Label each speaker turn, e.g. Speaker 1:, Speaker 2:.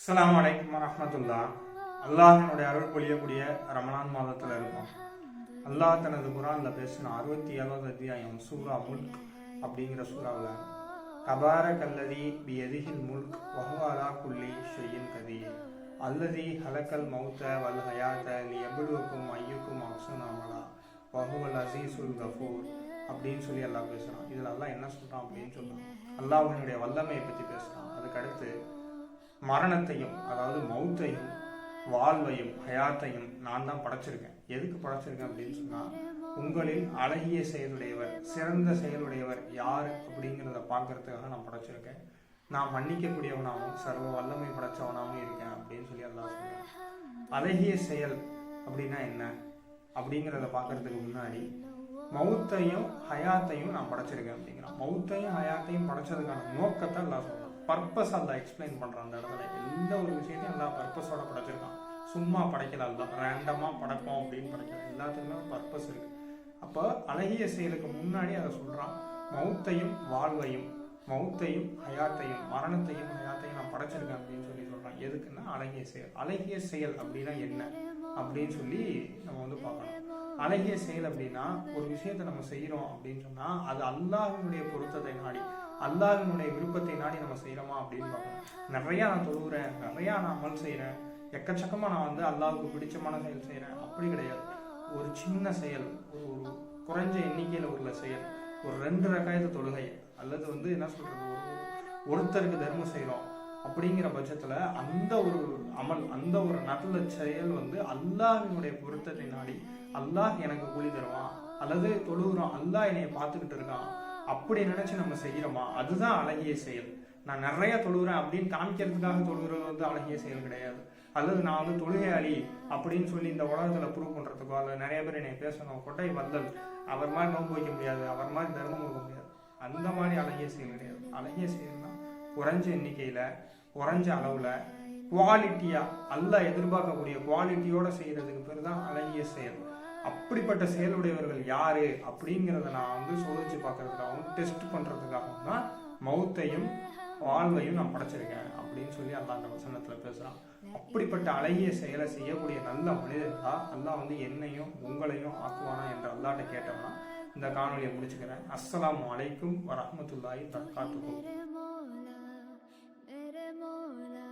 Speaker 1: அஸ்லாம் வலைக்கம் வரமத்துல்லா அல்லாஹினுடைய அருள் பொழியக்கூடிய ரமணான் மாதத்தில் இருக்கும். அல்லாஹ் தனது குரானில் பேசின அறுபத்தி ஏழாவது அத்தியாயம் சூரா முல்க் அப்படிங்கிற சூறாவில் கபார கல்லதி பி எதிகில் முல்க் வஹுவாலா குல்லி ஷெய்யின் கதி அல்லதி ஹலக்கல் மௌத்த வல் ஹயாத்த லி எவ்வளவுக்கும் ஐயுக்கும் அப்சுன் அமலா வஹுவல் அசீசுல் கஃபூர். அப்படின்னு சொல்லி எல்லாம் பேசுகிறான் இதில் எல்லாம் என்ன சொல்கிறான் அப்படின்னு சொல்கிறான் அல்லாஹ்வினுடைய வல்லமையை பற்றி பேசுகிறான் அதுக்கடுத்து மரணத்தையும் அதாவது மௌத்தையும் வாழ்வையும் ஹயாத்தையும் நான் தான் படைச்சிருக்கேன். எதுக்கு படைச்சிருக்கேன் அப்படின்னு சொன்னா உங்களில் அழகிய செயலுடையவர் சிறந்த செயலுடையவர் யார் அப்படிங்கிறத பார்க்கறதுக்காக நான் படைச்சிருக்கேன். நான் மன்னிக்கக்கூடியவனாகவும் சர்வ வல்லமை படைச்சவனாகவும் இருக்கேன் அப்படின்னு சொல்லி எல்லாம் சொல்றேன். அழகிய செயல் அப்படின்னா என்ன? அப்படிங்கிறத பார்க்கறதுக்கு முன்னாடி மௌத்தையும் ஹயாத்தையும் நான் படைச்சிருக்கேன் அப்படிங்கிறான். மௌத்தையும் ஹயாத்தையும் படைச்சதுக்கான நோக்கத்தை எல்லாம் சொல்கிறேன் பர்பஸ் அல்ல எக்ஸ்பிளைன் பண்ணுறான் அந்த இடத்துல எந்த ஒரு விஷயத்தையும் எல்லாம் பர்பஸோட படைச்சிருக்கான். சும்மா படைக்கல அல்ல ரேண்டமாக படைப்போம் அப்படின்னு படைக்கல. எல்லாத்துக்குமே பர்பஸ் இருக்குது அப்போ அழகிய செயலுக்கு முன்னாடி அதை சொல்கிறான் மௌத்தையும் வாழ்வையும் மௌத்தையும் ஹயாத்தையும் மரணத்தையும் ஹயாத்தையும் நான் படைச்சிருக்கேன் அப்படின்னு சொல்லி சொல்கிறான் எதுக்குன்னா அழகிய செயல். அழகிய செயல் அப்படின்னா என்ன? அப்படின்னு சொல்லி நம்ம வந்து பார்க்கணும். அழகிய செயல் அப்படின்னா ஒரு விஷயத்தை நம்ம செய்கிறோம் அப்படின்னு சொன்னால் அது அல்லாஹினுடைய பொருத்தத்தை நாடி அல்லாஹினுடைய விருப்பத்தை நாடி நம்ம செய்கிறோமா அப்படின்னு பார்க்கணும் நிறையா நான் தொழுகிறேன் நிறையா நான் அமல் செய்கிறேன் எக்கச்சக்கமாக நான் வந்து அல்லாஹுக்கு பிடிச்சமான செயல் செய்கிறேன் அப்படி கிடையாது. ஒரு சின்ன செயல் ஒரு ஒரு குறைஞ்ச எண்ணிக்கையில் உள்ள செயல் ஒரு ரெண்டு ரகாயத்து தொழுகை அல்லது வந்து என்ன சொல்கிறது ஒரு ஒருத்தருக்கு தர்மம் செய்கிறோம் அப்படிங்கிற பட்சத்தில் அந்த ஒரு அமல் அந்த ஒரு நல்ல செயல் வந்து அல்லாஹினுடைய பொருத்தத்தை நாடி அல்லாஹ் எனக்கு கூலி தருவான் அல்லது தொழுகிறோம் அல்லாஹ் என்னைய பார்த்துக்கிட்டு இருக்கான் அப்படி நினைச்சு நம்ம செய்கிறோமா அதுதான் அழகிய செயல். நான் நிறைய தொழுகிறேன் அப்படின்னு காமிக்கிறதுக்காக தொழுகிறது வந்து அழகிய செயல் கிடையாது. அல்லது நான் வந்து தொழுகையாளி அப்படின்னு சொல்லி இந்த உலகத்தில் ப்ரூவ் பண்ணுறதுக்கோ அல்லது நிறைய பேர் என்னை பேசணும் கொட்டை வந்தல் அவர் மாதிரி நோன்பு வைக்க முடியாது அவர் மாதிரி தர்மம் கொடுக்க முடியாது. அந்த மாதிரி அழகிய செயல் கிடையாது. அழகிய செயல்னா குறைஞ்ச எண்ணிக்கையில் குறைஞ்ச அளவில் குவாலிட்டியாக அல்ல எதிர்பார்க்கக்கூடிய குவாலிட்டியோடு செய்கிறதுக்கு பேர் தான் அழகிய செயல். அப்படிப்பட்ட செயலுடையவர்கள் யார் அப்படிங்கிறத நான் வந்து சோதிச்சு பார்க்கறதுக்காகவும் டெஸ்ட் பண்ணுறதுக்காகவும் தான் மௌத்தையும் வாழ்வையும் நான் படைச்சிருக்கேன் அப்படின்னு சொல்லி அல்லா அந்த வசனத்தில் பேசுகிறான் அப்படிப்பட்ட அழகிய செயலை செய்யக்கூடிய நல்ல மனிதர்களா அல்லாஹ் வந்து என்னையும் உங்களையும் ஆக்குவானா என்று அல்லாட்ட கேட்டோம்னா இந்த காணொலியை முடிச்சுக்கிறேன். அஸ்லாம் வலைக்கும் வரஹ்மத்துல்லாஹி தற்காத்துக்கும் मेरे मौला